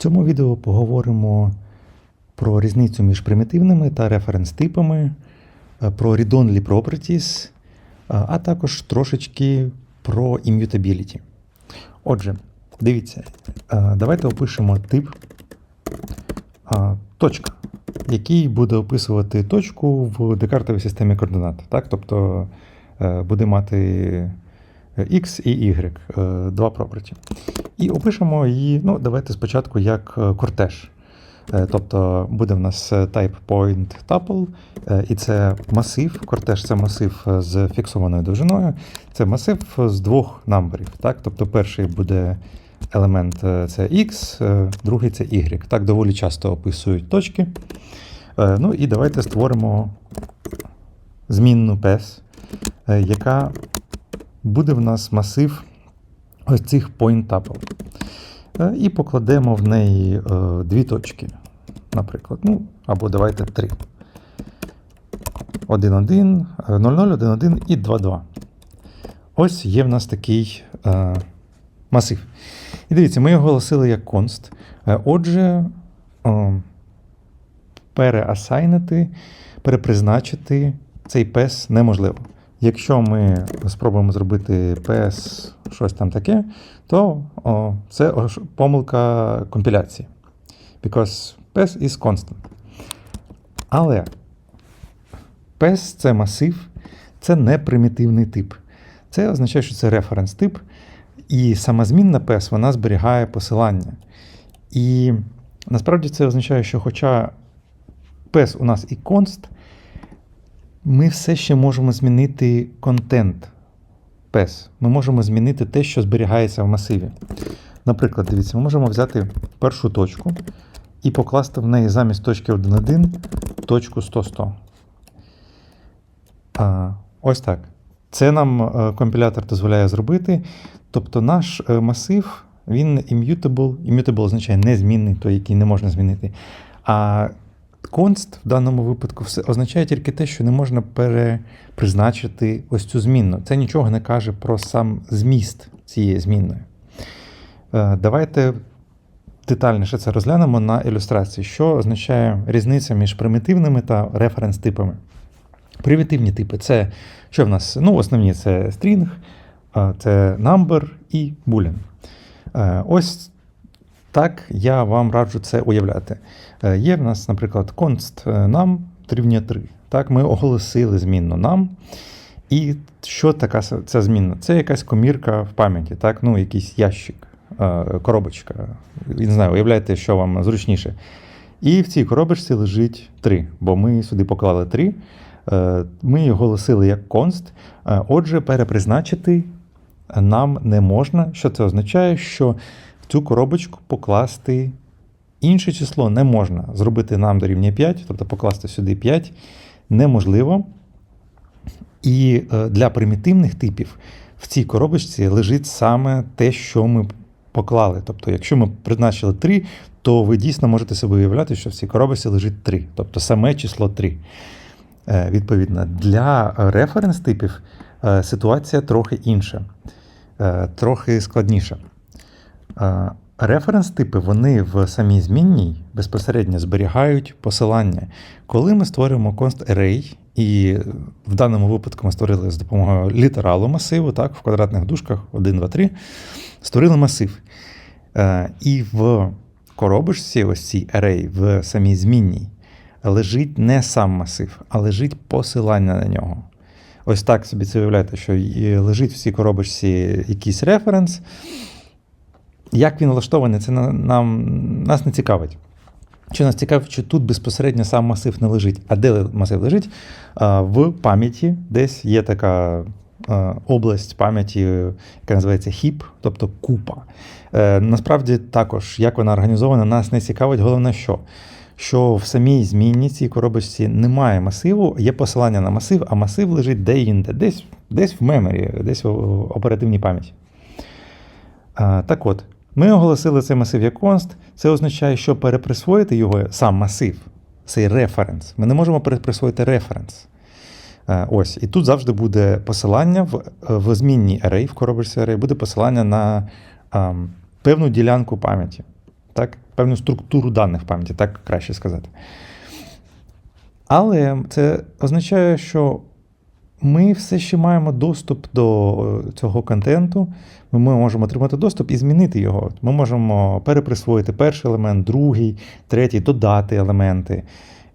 цьому відео поговоримо про різницю між примітивними та референс-типами, е, про read-only properties, е, а також трошечки про immutability. Отже, дивіться, е, давайте опишемо тип точка, який буде описувати точку в декартовій системі координат. Так? Тобто буде мати X і Y, е, два property. І опишемо її, ну, давайте спочатку як е, кортеж. Е, Тобто буде в нас type point tuple, і це масив. Кортеж це масив з фіксованою довжиною. Це масив з двох намберів. Так? Тобто перший буде елемент це X, другий це Y. Так доволі часто описують точки. Ну і давайте створимо змінну PES, яка буде в нас масив ось цих point. Е, І покладемо в неї е, дві точки, наприклад. Ну, або давайте три. 1, 1, 0, 0, 1, 1 і 2, 2. Ось є в нас такий е, масив. І дивіться, ми його оголосили як const. Е, Отже, е, переасайнити, перепризначити цей пес неможливо. Якщо ми спробуємо зробити PS щось там таке, то о, це помилка компіляції. Because PS is constant. Але PES це масив, це не примітивний тип. Це означає, що це референс тип, і сама змінна PES вона зберігає посилання. І насправді це означає, що хоча PES у нас і const, ми все ще можемо змінити контент PES. Ми можемо змінити те, що зберігається в масиві. Наприклад, дивіться, ми можемо взяти першу точку і покласти в неї замість точки 1.1 точку 100-100. А, ось так. Це нам е, компілятор дозволяє зробити. Тобто наш е, масив, він immutable. Immutable означає незмінний, той, який не можна змінити. А const в даному випадку все означає тільки те, що не можна перепризначити ось цю змінну. Це нічого не каже про сам зміст цієї змінної. Е, Давайте детальніше це розглянемо на ілюстрації, що означає різниця між примітивними та референс-типами. Примітивні типи це що в нас? Ну, основні це string, це number і boolean. Е, Ось так я вам раджу це уявляти. Е, Є в нас, наприклад, const е, num дорівнює 3. Так, ми оголосили змінну num. І що така ця змінна? Це якась комірка в пам'яті, так? ну, якийсь ящик, е, коробочка. Не знаю, уявляєте, що вам зручніше. І в цій коробочці лежить 3, бо ми сюди поклали 3. Е, Ми його оголосили як. Е, Отже, перепризначити нам не можна. Що це означає? Що цю коробочку покласти інше число не можна. Зробити нам дорівнює 5, тобто покласти сюди 5 неможливо. І е, для примітивних типів в цій коробочці лежить саме те, що ми поклали. Тобто, якщо ми призначили 3, то ви дійсно можете собі уявляти, що в цій коробочці лежить 3, тобто саме число 3. Е, Відповідно, для референс-типів е, ситуація трохи інша, трохи складніша. Референс-типи вони в самій змінній безпосередньо зберігають посилання. Коли ми створюємо const array, і в даному випадку ми створили з допомогою літералу масиву, так, в квадратних дужках 1, 2, 3, створили масив. Е, І в коробочці, ось цій array, в самій змінній, лежить не сам масив, а лежить посилання на нього. Ось так собі це уявляєте, що лежить в цій коробочці якийсь референс. Як він влаштований, це нам, нас не цікавить. Що нас цікавить, що тут безпосередньо сам масив не лежить. А де масив лежить? В пам'яті десь є така область пам'яті, яка називається хіп, тобто купа. Е, Насправді також, як вона організована, нас не цікавить. Головне, що? Що в самій змінній цій коробочці немає масиву, є посилання на масив, а масив лежить де-інде, десь, десь в меморі, десь в оперативній пам'яті. Так от, ми оголосили цей масив як const. Це означає, що переприсвоїти його сам масив, цей референс. Ми не можемо переприсвоїти референс. Е, Ось, і тут завжди буде посилання в, в змінній array, в коробочці array, буде посилання на ам, певну ділянку пам'яті. так? певну структуру даних пам'яті, так краще сказати. Але це означає, що ми все ще маємо доступ до е, цього контенту. Ми можемо отримати доступ і змінити його. Ми можемо переприсвоїти перший елемент, другий, третій, додати елементи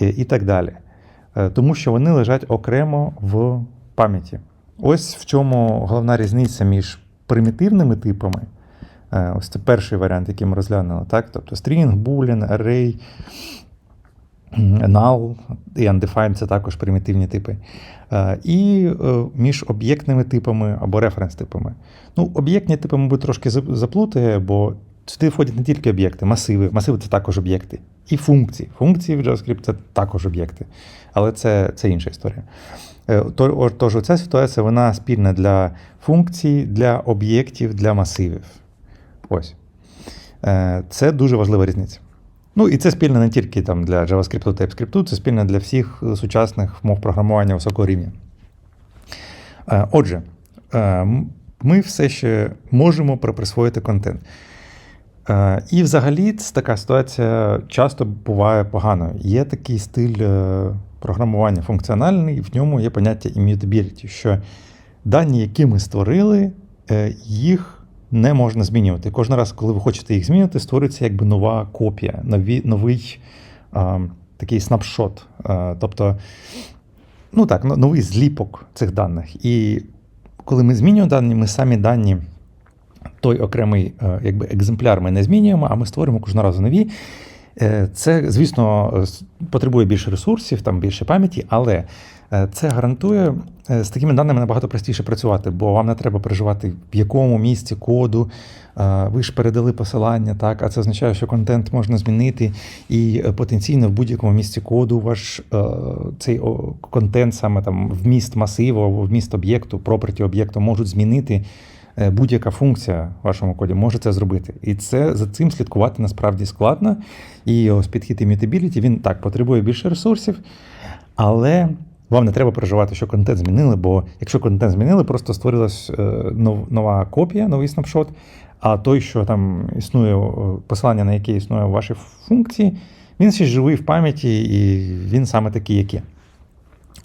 і, і так далі. Е, Тому що вони лежать окремо в пам'яті. Ось в чому головна різниця між примітивними типами. Е, Ось це перший варіант, який ми розглянули. Так? Тобто string, boolean, array, null і undefined це також примітивні типи. Е, І е, між об'єктними типами або референс-типами. Ну, об'єктні типи, мабуть, трошки зап- заплутає, бо сюди входять не тільки об'єкти, масиви. Масиви це також об'єкти. І функції. Функції в JavaScript це також об'єкти. Але це, це інша історія. Е, Тож ця ситуація вона спільна для функцій, для об'єктів, для масивів. Ось. Це дуже важлива різниця. Ну і це спільно не тільки там, для JavaScript, TypeScript, це спільно для всіх сучасних мов програмування високого рівня. Е, Отже, е, ми все ще можемо приприсвоїти контент. Е, І взагалі така ситуація часто буває погано. Є такий стиль програмування функціональний, і в ньому є поняття immutability, що дані, які ми створили, їх не можна змінювати. Кожен раз, коли ви хочете їх змінити, створюється якби нова копія, нові, новий а, такий снапшот. А, тобто, ну так, новий зліпок цих даних. І коли ми змінюємо дані, ми самі дані, той окремий якби, екземпляр ми не змінюємо, а ми створюємо кожного разу нові. Е, Це, звісно, потребує більше ресурсів, там більше пам'яті, але е, це гарантує е, з такими даними набагато простіше працювати, бо вам не треба переживати, в якому місці коду. е, Ви ж передали посилання, так, а це означає, що контент можна змінити, і е, потенційно в будь-якому місці коду ваш е, цей контент, саме там вміст масиву вміст об'єкту, проперті об'єкту можуть змінити е, будь-яка функція в вашому коді може це зробити. І це за цим слідкувати насправді складно. І ось підхід immutability, він так потребує більше ресурсів, але вам не треба переживати, що контент змінили, бо якщо контент змінили, просто створилась е, нова копія, новий снапшот. А той, що там існує, е, посилання на яке існує в вашій функції, він ще живий в пам'яті, і він саме такий, як є.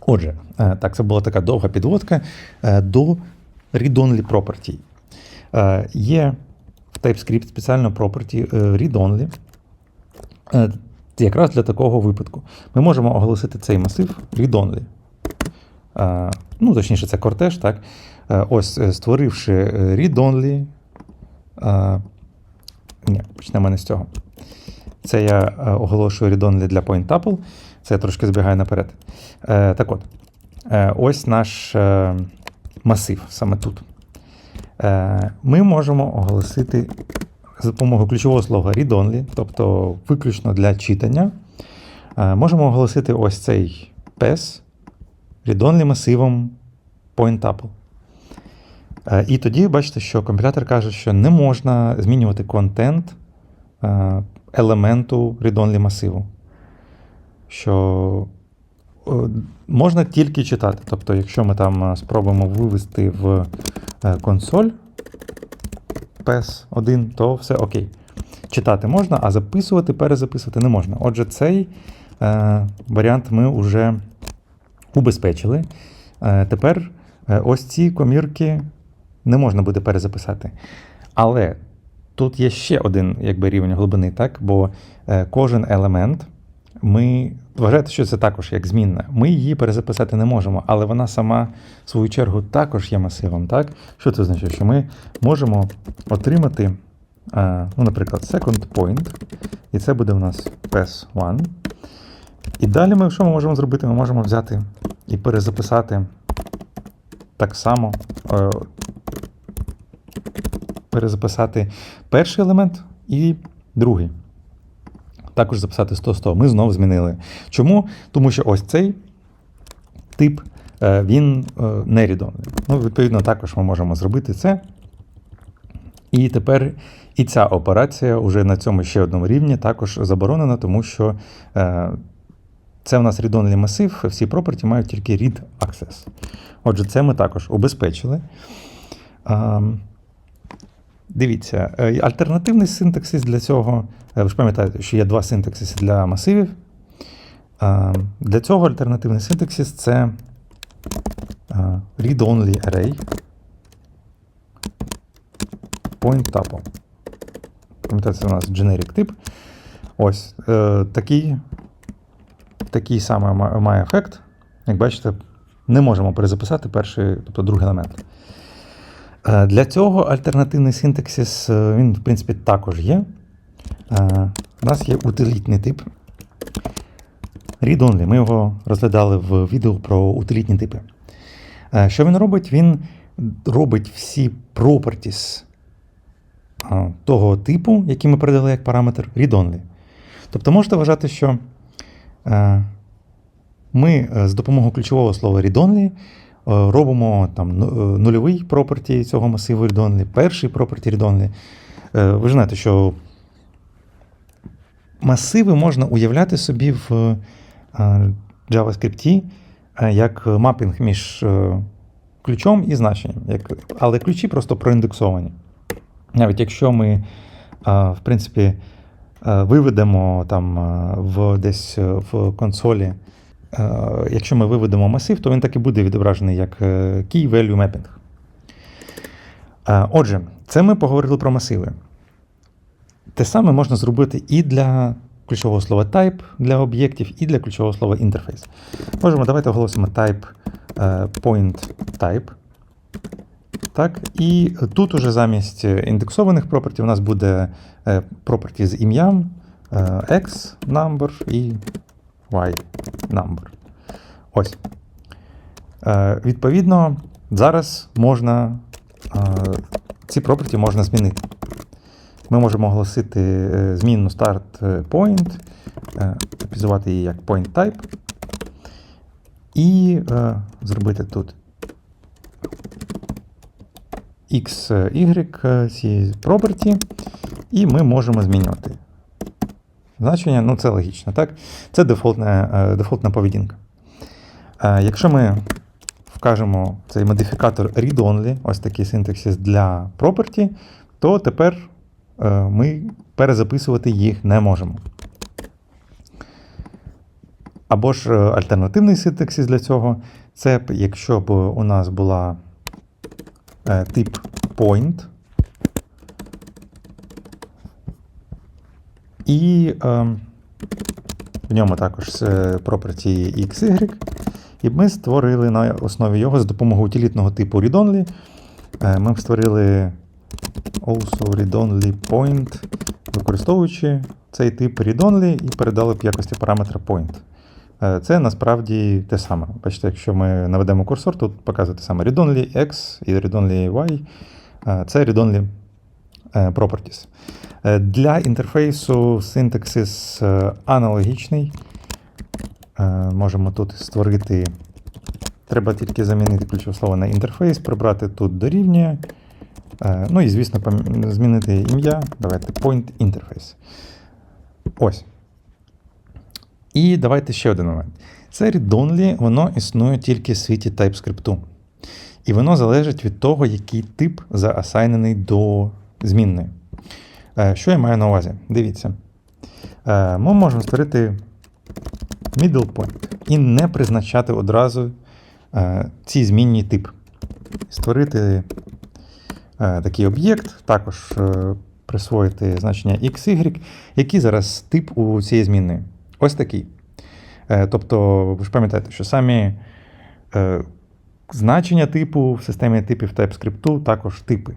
Отже, е, так, це була така довга підводка е, до read-only property. Е, Є в TypeScript спеціальна property е, read-only. Е, Якраз для такого випадку. Ми можемо оголосити цей масив read-only. Ну, точніше, це кортеж, так? Ось, створивши read-only. Ні, почнемо не з цього. Це я оголошую read-only для pointtuple. Це я трошки збігаю наперед. Так от, ось наш масив саме тут. Е, Ми можемо оголосити за допомогою ключового слова read-only, тобто виключно для читання. Е, Можемо оголосити ось цей PES read-only масивом pointtuple. Е, І тоді бачите, що компілятор каже, що не можна змінювати контент елементу read-only масиву. Що можна тільки читати. Тобто, якщо ми там е, спробуємо вивести в е, консоль PS1, то все окей. Читати можна, а записувати, перезаписувати не можна. Отже, цей е, варіант ми вже убезпечили. Е, тепер е, ось ці комірки не можна буде перезаписати. Але тут є ще один якби, рівень глибини, так? бо е, кожен елемент ми вважаєте, що це також як змінна. Ми її перезаписати не можемо, але вона сама, в свою чергу, також є масивом. Так? Що це означає? Що ми можемо отримати, е, ну, наприклад, second point, і це буде у нас PS1. І далі ми що ми можемо зробити? Ми можемо взяти і перезаписати так само. е, Перезаписати перший елемент і другий. Також записати 100-100. Ми знову змінили. Чому? Тому що ось цей тип е, він е, не рідонний. Ну, відповідно, також ми можемо зробити це. І тепер і ця операція вже на цьому ще одному рівні також заборонена, тому що е, це в нас read-only масив, всі property мають тільки read access. Отже, це ми також убезпечили. Дивіться, е, альтернативний синтаксис для цього. е, Ви ж пам'ятаєте, що є два синтаксиси для масивів. Е, Для цього альтернативний синтаксис це read-only array point tuple. Пам'ятаєте, це у нас generic тип. Ось такий, такий самий має ефект. Як бачите, не можемо перезаписати перший, тобто другий елемент. Е, Для цього альтернативний синтаксис, е, він, в принципі, також є. Е, У нас є утилітний тип. Read-only. Ми його розглядали в відео про утилітні типи. Що він робить? Він робить всі properties того типу, який ми передали як параметр, read-only. Тобто можете вважати, що ми з допомогою ключового слова read-only робимо там ну- е, нульовий property цього масиву read-only, перший property read-only. Е, Ви ж знаєте, що масиви можна уявляти собі в е, JavaScript е, як мапінг між е, ключом і значенням. Але ключі просто проіндексовані. Навіть якщо ми, е, в принципі, е, виведемо там е, в десь е, в консолі, е, якщо ми виведемо масив, то він так і буде відображений як е, key value mapping. Е, Отже, це ми поговорили про масиви. Те саме можна зробити і для ключового слова type для об'єктів, і для ключового слова interface. Можемо, давайте оголосимо type е, point type. Так, і тут уже замість індексованих property у нас буде е, property з ім'ям е, x number і y number. Ось. Е, Відповідно, зараз можна е, ці property можна змінити. Ми можемо оголосити е, змінну start point, типізувати її як point type, і зробити тут x, y ці property, і ми можемо змінювати. Значення, ну це логічно, так? Це дефолтна, е, дефолтна поведінка. Е, Якщо ми вкажемо цей модифікатор read-only, ось такий синтаксис для property, то тепер е, ми перезаписувати їх не можемо. Або ж альтернативний синтаксис для цього це якщо б у нас була тип point, і е, в ньому також е, property XY, і ми створили на основі його з допомогою утилітного типу read-only, е, ми створили also read-only point, використовуючи цей тип read-only і передали в якості параметра point. Е, Це насправді те саме. Бачите, якщо ми наведемо курсор, тут показує те саме read-only x і read-only y. Це read-only properties. Е, Для інтерфейсу синтаксис е, аналогічний. Е, Можемо тут створити. Треба тільки замінити ключове слово на інтерфейс, прибрати тут дорівнює. Е, Ну і, звісно, змінити ім'я. Давайте point interface. Ось. І давайте ще один момент. Це read-only, воно існує тільки в світі TypeScript. І воно залежить від того, який тип заасайнений до змінної. Е, Що я маю на увазі? Дивіться. Е, Ми можемо створити middle point і не призначати одразу е, ці змінні тип. Створити такий об'єкт, також присвоїти значення x, y, який зараз тип у цієї змінної. Ось такий. Тобто, ви ж пам'ятаєте, що самі значення типу в системі типів TypeScript також типи.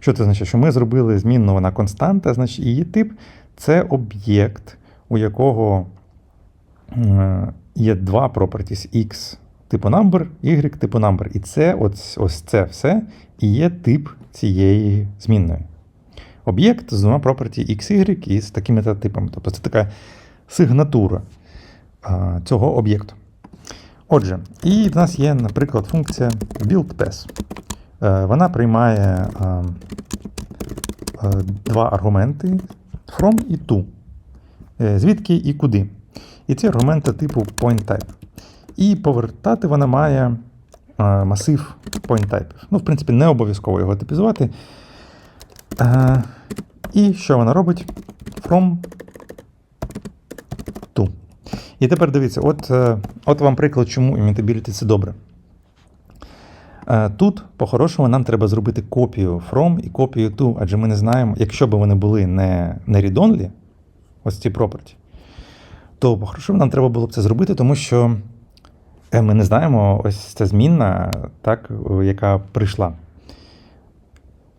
Що це значить? Що ми зробили змінну вона константа, значить її тип це об'єкт, у якого е, є два properties x типу number, y типу number. І це ось, ось це все і є тип цієї змінної. Об'єкт з двома property x, y і з такими та типами. Тобто це така сигнатура а, цього об'єкту. Отже, і в нас є, наприклад, функція buildPass. Е, Вона приймає е, два аргументи from і to. Е, Звідки і куди. І ці аргументи типу pointType. І повертати вона має масив pointType. Ну, в принципі, не обов'язково його типізувати. Е, і що вона робить? From to. І тепер дивіться, от, е, от вам приклад, чому immutability це добре. Е, Тут, по-хорошому, нам треба зробити копію from і копію to, адже ми не знаємо, якщо б вони були не, не read-only, ось ці property, то по-хорошому нам треба було б це зробити, тому що е, ми не знаємо, ось ця змінна, так, яка прийшла.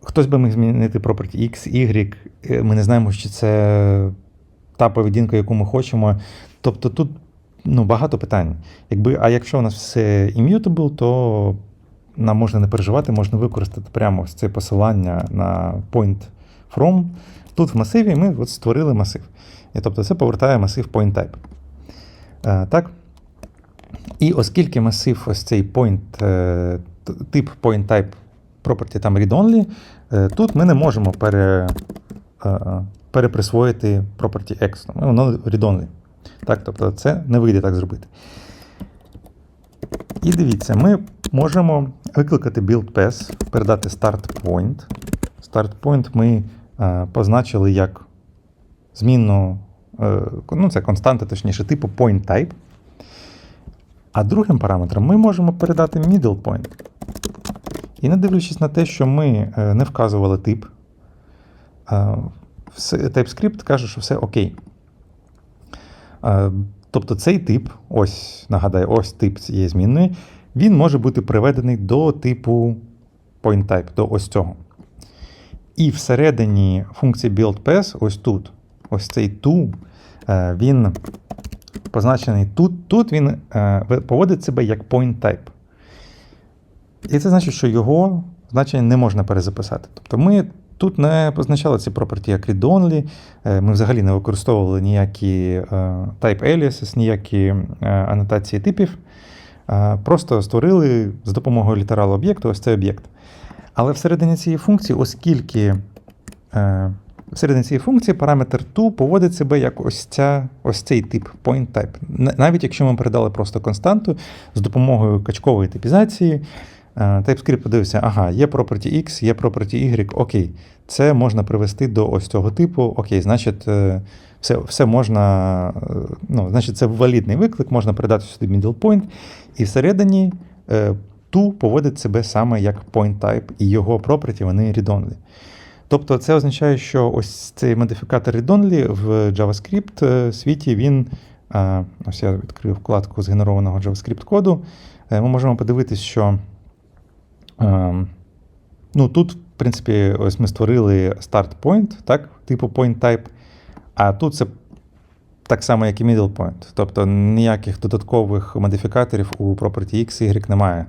Хтось би міг змінити property X, Y, е, ми не знаємо, чи це та поведінка, яку ми хочемо. Тобто тут ну, багато питань. Якби, а якщо у нас все immutable, то нам можна не переживати, можна використати прямо ось це посилання на point from. Тут в масиві ми от створили масив. І тобто це повертає масив point-type. Е, так? І оскільки масив ось цей point, е, тип point-type property там read-only, е, тут ми не можемо пере, е, переприсвоїти property X. Ну, Воно read-only. Так, тобто це не вийде так зробити. І дивіться, ми можемо викликати build pass, передати start point. Start point ми е, позначили як змінну, е, ну це константа, точніше, типу point type. А другим параметром ми можемо передати middle point. І не дивлячись на те, що ми е, не вказували тип, TypeScript каже, що все окей. Тобто цей тип, ось нагадаю, ось тип цієї змінної, він може бути приведений до типу pointType, до ось цього. І всередині функції buildPass, ось тут, ось цей to, е, він позначений тут. Тут він е, поводить себе як pointType. І це значить, що його значення не можна перезаписати. Тобто ми тут не позначали ці property як read-only, е, ми взагалі не використовували ніякі type aliases, ніякі анотації типів. Просто створили з допомогою літералу об'єкту ось цей об'єкт. Але всередині цієї функції, оскільки е, всередині цієї функції параметр to поводить себе як ось, ця, ось цей тип point type. Навіть якщо ми передали просто константу з допомогою качкової типізації, е, TypeScript подивився, ага, є property X, є property Y, окей, це можна привести до ось цього типу, окей, значить, е, все, все можна, ну, значить, це валідний виклик, можна передати сюди middle point, і всередині е, to поводить себе саме як point type, і його property вони read-only. Тобто це означає, що ось цей модифікатор read-only в JavaScript е, світі він. е, Ось я відкрив вкладку згенерованого JavaScript коду. Ми можемо подивитись, що ну, тут, в принципі, ось ми створили start point, так, типу point type, а тут це так само, як і middle point. Тобто ніяких додаткових модифікаторів у property X, Y немає.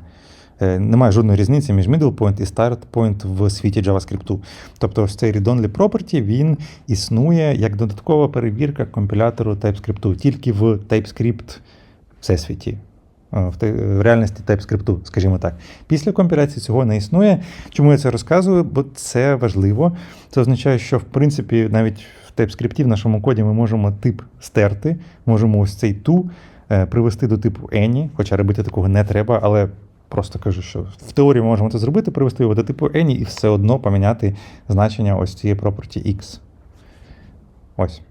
Е, Немає жодної різниці між middle point і start point в світі JavaScript. Тобто ось цей read-only property він існує як додаткова перевірка компілятору TypeScript, тільки в TypeScript всесвіті. В, реальності TypeScript, скажімо так. Після компіляції цього не існує. Чому я це розказую? Бо це важливо. Це означає, що в принципі навіть в TypeScript в нашому коді ми можемо тип стерти, можемо ось цей to е, привести до типу any, хоча робити такого не треба, але просто кажу, що в теорії ми можемо це зробити, привести його до типу any і все одно поміняти значення ось цієї property X. Ось.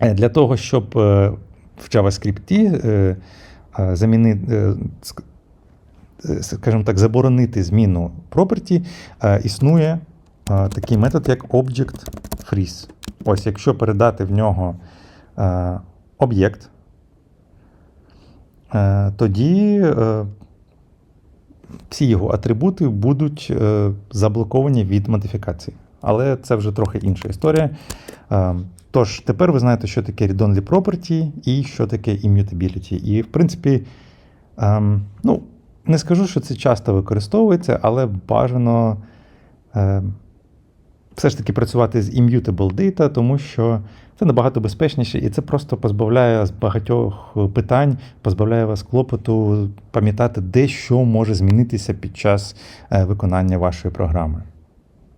Е, Для того, щоб е, в JavaScript е, замінити, е, е, скажімо так, заборонити зміну property, існує такий метод, як Object Freeze. Ось, якщо передати в нього об'єкт, тоді всі його атрибути будуть заблоковані від модифікації. Але це вже трохи інша історія. Тож, тепер ви знаєте, що таке read-only property і що таке immutability. І, в принципі, ем, ну, не скажу, що це часто використовується, але бажано е, все ж таки працювати з immutable data, тому що це набагато безпечніше, і це просто позбавляє з багатьох питань, позбавляє вас клопоту пам'ятати, де що може змінитися під час е, виконання вашої програми.